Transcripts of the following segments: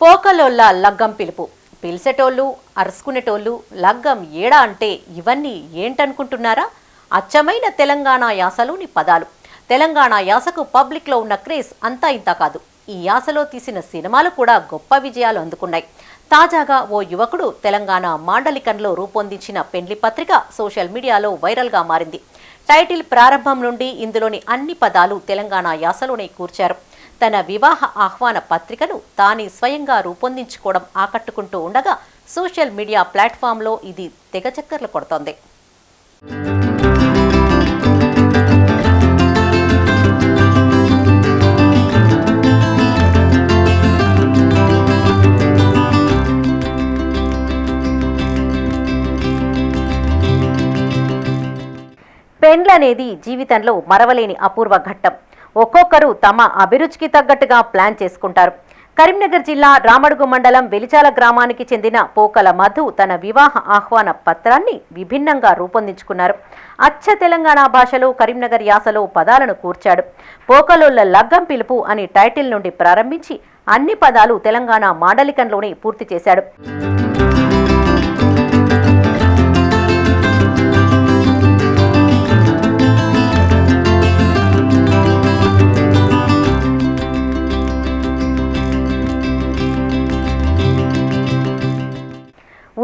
పోకలోళ్ళ లగ్గం పిలుపు. పిలిచేటోళ్ళు అరుసుకునేటోళ్ళు లగ్గం ఏడా అంటే ఇవన్నీ ఏంటనుకుంటున్నారా? అచ్చమైన తెలంగాణ యాసలోని పదాలు. తెలంగాణ యాసకు పబ్లిక్లో ఉన్న క్రేజ్ అంతా ఇంత కాదు. ఈ యాసలో తీసిన సినిమాలు కూడా గొప్ప విజయాలు అందుకున్నాయి. తాజాగా ఓ యువకుడు తెలంగాణ మాండలికంలో రూపొందించిన పెండ్లి పత్రిక సోషల్ మీడియాలో వైరల్గా మారింది. టైటిల్ ప్రారంభం నుండి ఇందులోని అన్ని పదాలు తెలంగాణ యాసలోనే కూర్చారు. తన వివాహ ఆహ్వాన పత్రికను తానే స్వయంగా రూపొందించుకోవడం ఆకట్టుకుంటూ ఉండగా సోషల్ మీడియా ప్లాట్ఫామ్లో ఇది తెగచక్కర్లు కొడుతోంది. పెండ్లనేది జీవితంలో మరవలేని అపూర్వ ఘట్టం. ఒక్కొక్కరు తమ అభిరుచికి తగ్గట్టుగా ప్లాన్ చేసుకుంటారు. కరీంనగర్ జిల్లా రామడుగు మండలం వెలిచాల గ్రామానికి చెందిన పోకల మధు తన వివాహ ఆహ్వాన పత్రాన్ని విభిన్నంగా రూపొందించుకున్నారు. అచ్చ తెలంగాణ భాషలో కరీంనగర్ యాసలో పదాలను కూర్చాడు. పోకలోళ్ళ లగ్గం పిలుపు అని టైటిల్ నుండి ప్రారంభించి అన్ని పదాలు తెలంగాణ మాండలికంలోనే పూర్తి చేశాడు.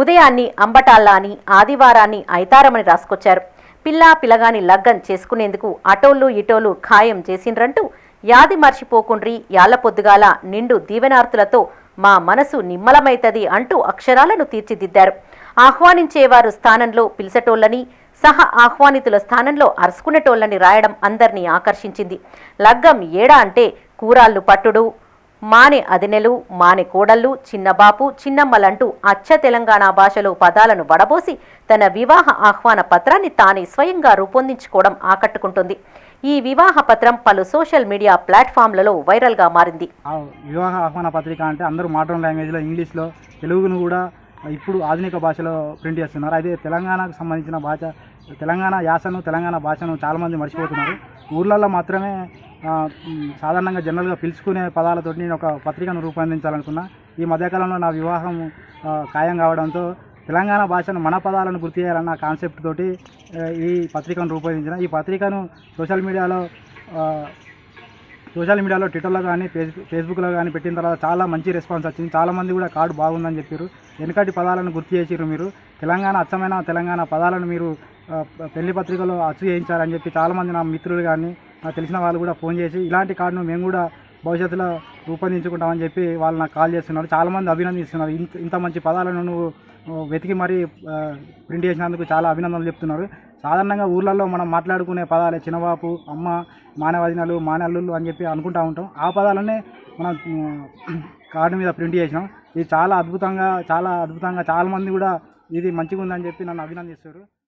ఉదయాన్ని అంబటాల్లా అని ఆదివారాన్ని ఐతారమని రాసుకొచ్చారు. పిల్లా పిలగాని లగ్గం చేసుకునేందుకు అటోళ్ళు ఇటోళ్ళు ఖాయం చేసిండ్రంటూ యాది మర్చిపోకుండ్రి యాలపొద్దుగాల నిండు దీవెనార్తులతో మా మనసు నిమ్మలమైతది అంటూ అక్షరాలను తీర్చిదిద్దారు. ఆహ్వానించేవారు స్థానంలో పిలిచటోళ్ళని సహ ఆహ్వానితుల స్థానంలో అరుసుకునేటోళ్ళని రాయడం అందరినీ ఆకర్షించింది. లగ్గం ఏడా అంటే కూరాళ్ళు పట్టుడు మాని అదినెలు మానె కోడళ్ళు చిన్నబాపు చిన్నమ్మలంటూ అచ్చ తెలంగాణ భాషలో పదాలను వడబోసి తన వివాహ ఆహ్వాన పత్రాన్ని తానే స్వయంగా రూపొందించుకోవడం ఆకట్టుకుంటుంది. ఈ వివాహ పత్రం పలు సోషల్ మీడియా ప్లాట్ఫామ్లలో వైరల్గా మారింది. వివాహ ఆహ్వాన పత్రిక అంటే అందరూ మోడర్న్ లాంగ్వేజ్లో ఇంగ్లీష్లో తెలుగును కూడా ఇప్పుడు ఆధునిక భాషలో ప్రింట్ చేస్తున్నారు. అయితే తెలంగాణకు సంబంధించిన భాష తెలంగాణ యాసను తెలంగాణ భాషను చాలామంది మర్చిపోతున్నారు. ఊర్లలో మాత్రమే సాధారణంగా జనరల్గా పిలుచుకునే పదాలతోటి నేను ఒక పత్రికను రూపొందించాలనుకున్నా. ఈ మధ్యకాలంలో నా వివాహం ఖాయం కావడంతో తెలంగాణ భాషను మన పదాలను గుర్తు చేయాలన్న కాన్సెప్ట్ తోటి ఈ పత్రికను రూపొందించిన. ఈ పత్రికను సోషల్ మీడియాలో సోషల్ మీడియాలో ట్విట్టర్లో కానీ ఫేస్ ఫేస్బుక్లో కానీ పెట్టిన తర్వాత చాలా మంచి రెస్పాన్స్ వచ్చింది. చాలామంది కూడా కార్డు బాగుందని చెప్పారు వెనుకటి పదాలను గుర్తు చేసిర్రు మీరు. తెలంగాణ అచ్చమైన తెలంగాణ పదాలను మీరు పెళ్ళి పత్రికలో అచ్చు చేయించారని చెప్పి చాలామంది నా మిత్రులు కానీ నాకు తెలిసిన వాళ్ళు కూడా ఫోన్ చేసి ఇలాంటి కార్డును మేము కూడా భవిష్యత్తులో రూపొందించుకుంటామని చెప్పి వాళ్ళు నాకు కాల్ చేస్తున్నారు. చాలామంది అభినందిస్తున్నారు. ఇంత ఇంత మంచి పదాలను నువ్వు వెతికి మరీ ప్రింట్ చేసినందుకు చాలా అభినందనలు చెప్తున్నారు. సాధారణంగా ఊర్లలో మనం మాట్లాడుకునే పదాలే చిన్నబాపు అమ్మ మానవదినలు మానల్లుళ్ళు అని చెప్పి అనుకుంటా ఉంటాం. ఆ పదాలనే మనం కార్డు మీద ప్రింట్ చేసినాం. ఇది చాలా అద్భుతంగా చాలా అద్భుతంగా చాలామంది కూడా ఇది మంచిగా ఉందని చెప్పి నన్ను అభినందిస్తారు